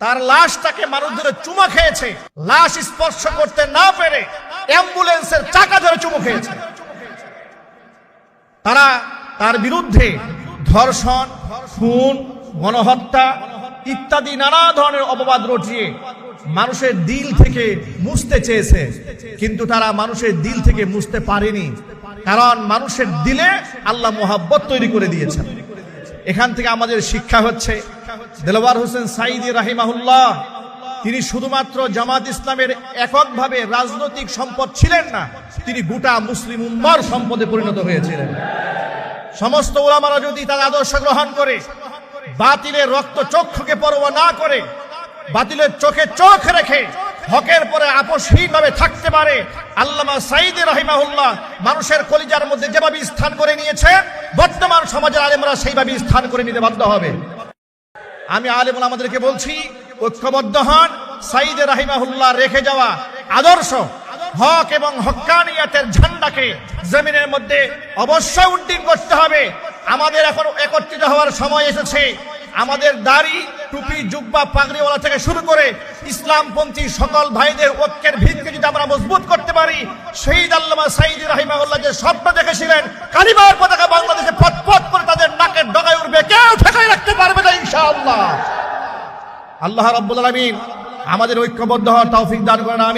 তার লাশটাকে মানুষ ধরে চুমা খেয়েছে। লাশ স্পর্শ করতে না পেরে অ্যাম্বুলেন্সের চাকা ধরে চুমু খেয়েছে। তারা তার বিরুদ্ধে ধর্ষণ, খুন, গণহত্যা ইত্যাদি নানা ধরনের অপবাদ রটিয়ে মানুষের দিল থেকে মুছতে চেয়েছে। কিন্তু তারা মানুষের দিল থেকে মুছতে পারেনি। কারণ মানুষের দিলে আল্লাহ মোহাব্বত তৈরি করে দিয়েছেন। এখান থেকে আমাদের শিক্ষা হচ্ছে দেলওয়ার হোসেন সাইদি রাহিমাহুল্লাহ, তিনি শুধুমাত্র জামাত ইসলামের এককভাবে রাজনৈতিক সম্পদ ছিলেন না, তিনি গোটা মুসলিম উম্মার সম্পদে পরিণত হয়েছিলেন। সমস্ত ওলামারা যদি তার আদর্শ গ্রহণ করে, বাতিলের রক্ত চক্ষুকে পরোয়া না করে, বাতিলের চোখে চোখ রেখে হকের পরে আপসহীন ভাবে থাকতে পারে, আল্লামা সাইদি রহিমাহুল্লাহ মানুষের কলিজার মধ্যে যেভাবে স্থান করে নিয়েছে, বর্তমান সমাজের আলেমরা সেইভাবে স্থান করে নিতে বাধ্য হবে। আমি আলেমুল আমাদেরকে বলছি ঐক্যবদ্ধ হন সাইদে রাহিমাহুল্লাহ রেখে যাওয়া আদর্শ, হক এবং হক্কানিয়াতের ঝান্ডাকে জমিনের মধ্যে অবশ্যই উড্ডীন করতে হবে। আমাদের এখন একত্রিত হওয়ার সময় এসেছে। আমাদের দাড়ি, টুপি, জুব্বা, পাগড়িওয়ালা থেকে শুরু করে ইসলামপন্থী সকল ভাইদের ঐক্যের ভিতকে যদি আমরা মজবুত করতে পারি, শহীদ আল্লামা সাইদি রাহিমাহুল্লাহ যে স্বপ্ন দেখেছিলেন, কালিমার পতাকা বাংলাদেশে আল্লাহ। রাব্বুল আলামিন আমাদের ঐক্যবদ্ধ হওয়ার তৌফিক দান করেন আমি